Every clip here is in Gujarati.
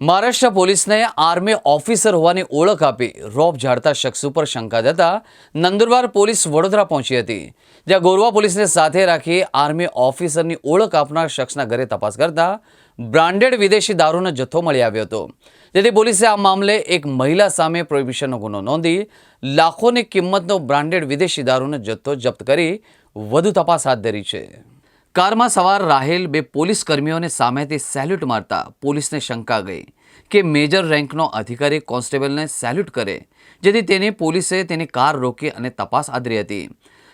મહારાષ્ટ્ર પોલીસને આર્મી ઓફિસર હોવાની ઓળખ આપી રોપ ઝાડતા શખ્સ ઉપર શંકા જતા નંદુરબાર પોલીસ વડોદરા પહોંચી હતી, જ્યાં ગોરવા પોલીસને સાથે રાખી આર્મી ઓફિસરની ઓળખ આપનાર શખ્સના ઘરે તપાસ કરતા બ્રાન્ડેડ વિદેશી દારૂનો જથ્થો મળી આવ્યો હતો. જેથી પોલીસે આ મામલે એક મહિલા સામે પ્રોહિબિશનનો ગુનો નોંધી લાખોની કિંમતનો બ્રાન્ડેડ વિદેશી દારૂનો જથ્થો જપ્ત કરી વધુ તપાસ હાથ ધરી છે. કારમાં સવાર રાહેલ બે પોલીસ કર્મીઓને સામેથી સેલ્યુટ મારતા પોલીસને શંકા ગઈ કે મેજર રેન્કનો અધિકારી કોન્સ્ટેબલને સેલ્યુટ કરે, જેથી તેને પોલીસે તેની કાર રોકી અને તપાસ આદરી હતી.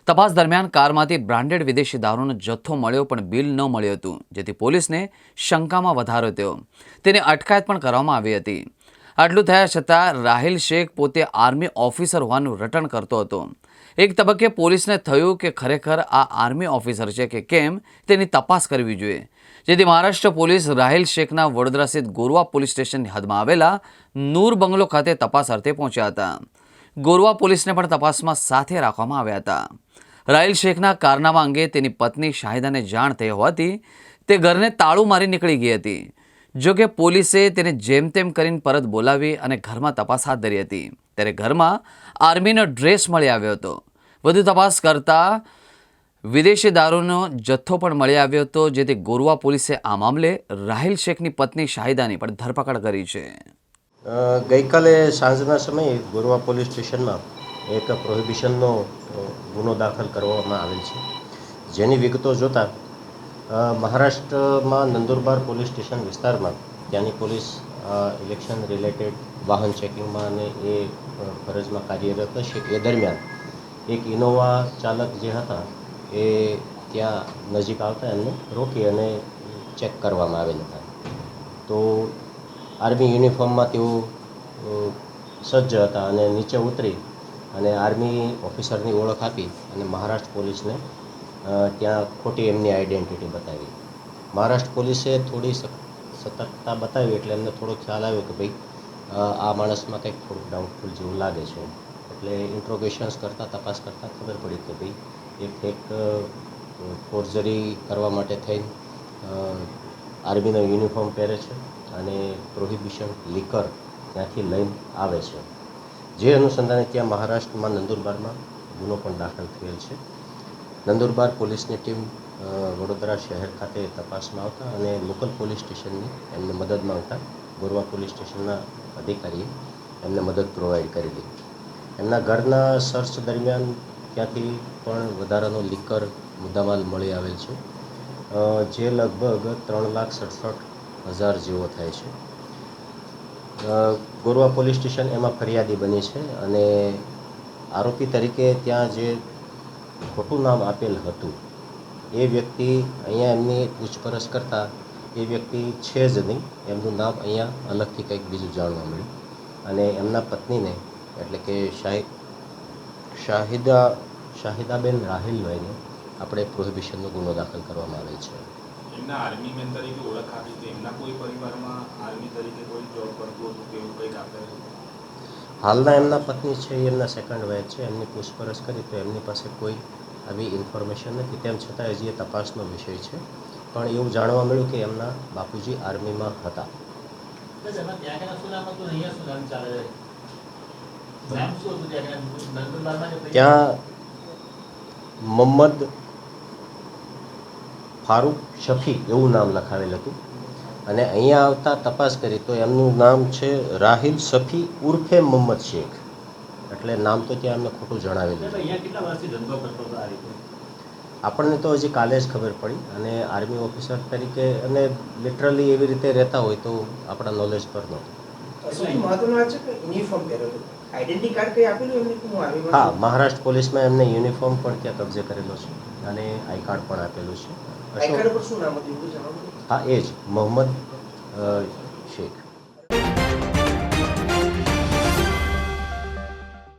તપાસ દરમિયાન કારમાંથી બ્રાન્ડેડ વિદેશી દારૂનો જથ્થો મળ્યો પણ બિલ ન મળ્યું હતું, જેથી પોલીસને શંકામાં વધારો થયો. તેને અટકાયત પણ કરવામાં આવી હતી. આટલું થયા છતાં રાહિલ શેખ પોતે આર્મી ઓફિસર હોવાનું રટણ કરતો હતો. એક તબક્કે પોલીસને થયું કે ખરેખર આ આર્મી ઓફિસર છે કે કેમ તેની તપાસ કરવી જોઈએ. જેથી મહારાષ્ટ્ર પોલીસ રાહિલ શેખના વડોદરા સ્થિત ગોરવા પોલીસ સ્ટેશનની હદમાં આવેલા નૂર બંગલો ખાતે તપાસ અર્થે પહોંચ્યા હતા. ગોરવા પોલીસને પણ તપાસમાં સાથે રાખવામાં આવ્યા હતા. રાહિલ શેખના કારનામા અંગે તેની પત્ની શાહિદાને જાણ થઈ હોવાથી તે ઘરને તાળું મારી નીકળી ગઈ હતી. જો કે પોલીસે તેને જેમ તેમ કરીને પરત બોલાવી અને ઘરમાં તપાસ હાથ ધરી હતી. ત્યારે ઘરમાં આર્મીનો ડ્રેસ મળી આવ્યો હતો. વધુ તપાસ કરતા વિદેશી દારૂનો જથ્થો પણ મળી આવ્યો હતો, જેથી ગોરવા પોલીસે આ મામલે રાહિલ શેખની પત્ની શાહિદાની પણ ધરપકડ કરી છે. ગઈકાલે સાંજના સમયે ગોરવા પોલીસ સ્ટેશનમાં એક પ્રોહિબિશનનો ગુનો દાખલ કરવામાં આવેલ છે. જેની વિગતો જોતાં મહારાષ્ટ્રમાં નંદુરબાર પોલીસ સ્ટેશન વિસ્તારમાં ત્યાંની પોલીસ ઇલેક્શન રિલેટેડ વાહન ચેકિંગમાં અને એ ફરજમાં કાર્યરત હશે એ દરમિયાન એક ઇનોવા ચાલક જે હતા, એ ત્યાં નજીક આવતા એમને રોકી અને ચેક કરવામાં આવેલ હતા. તો આર્મી યુનિફોર્મમાં તેઓ સજ્જ હતા અને નીચે ઉતરી અને આર્મી ઓફિસરની ઓળખ આપી અને મહારાષ્ટ્ર પોલીસને ત્યાં ખોટી એમની આઈડેન્ટિટી બતાવી. મહારાષ્ટ્ર પોલીસે થોડી સતર્કતા બતાવી એટલે એમને થોડો ખ્યાલ આવ્યો કે ભાઈ આ માણસમાં કંઈક થોડુંક ડાઉટફુલ જેવું લાગે છે. એટલે ઇન્ટ્રોગેશન્સ કરતાં, તપાસ કરતાં ખબર પડી કે ભાઈ એક ફેક ફોર્જરી કરવા માટે થઈને આર્મીનો યુનિફોર્મ પહેરે છે અને પ્રોહિબિશન લીકર ત્યાંથી લઈને આવે છે. જે અનુસંધાને ત્યાં મહારાષ્ટ્રમાં, નંદુરબારમાં ગુનો પણ દાખલ થયેલ છે. નંદુરબાર પોલીસની ટીમ વડોદરા શહેર ખાતે તપાસમાં આવતા અને લોકલ પોલીસ સ્ટેશનની એમને મદદ માંગતા. ગોરવા પોલીસ સ્ટેશનના અધિકારીએ એમને મદદ પ્રોવાઈડ કરેલી. એમના ઘરના સર્ચ દરમિયાન ત્યાંથી પણ વધારાનો લીકર મુદ્દામાલ મળી આવેલ છે. જે લગભગ ત્રણ લાખ સડસઠ હજાર જેવો થાય છે. ગોરવા પોલીસ સ્ટેશન એમાં ફરિયાદી બની છે અને આરોપી તરીકે ત્યાં જે ખોટું નામ આપેલ હતું. એ વ્યક્તિ અહીંયા એમની પૂછપરછ કરતાં, એ વ્યક્તિ છે જ નહીં. એમનું નામ અહીંયા અલગથી કંઈક બીજું જાણવા મળ્યું. અને એમના પત્નીને, એટલે કે શાહિદ શાહિદા, શાહિદાબેન રાહિલભાઈને આપણે પ્રોહિબિશનનો ગુનો દાખલ કરવામાં આવે છે. એમના આર્મી મેન તરીકે ઓળખ આપી તો એમના કોઈ પરિવારમાં આર્મી તરીકે કોઈ જોબ કરતું હતું કે એવું કંઈક આપણે હાલના એમના પત્ની છે એ એમના સેકન્ડ વાઇફ છે એમની પૂછપરછ કરી તો એમની પાસે કોઈ આવી ઇન્ફોર્મેશન નથી. તેમ છતાં હજી એ તપાસનો વિષય છે. પણ એવું જાણવા મળ્યું કે એમના બાપુજી આર્મીમાં હતા. ત્યાં મોહમ્મદ ફારૂક શફી એવું નામ લખાવેલ હતું. અને અહીંયા આવતા તપાસ કરી તો એમનું નામ છે રાહિલ શફી ઉર્ફે મોહમ્મદ શેખ. એટલે નામ તો ત્યાં અમને ખોટું જણાવેલું છે અહીંયા કેટલા વર્ષથી ધંધો કરતો હતો આ રીતે? આપણને તો હજી કાલે જ ખબર પડી અને આર્મી ઓફિસર તરીકે અને લિટરલી એવી રીતે રહેતા હોય તો આપણા નોલેજ પર નહોતું. હા મહારાષ્ટ્ર પોલીસમાં એમને યુનિફોર્મ પણ ત્યાં કબજે કરેલો છે અને આઈ કાર્ડ પણ આપેલું છે. જણાવો હા એ જ. મોહમ્મદ શેખ.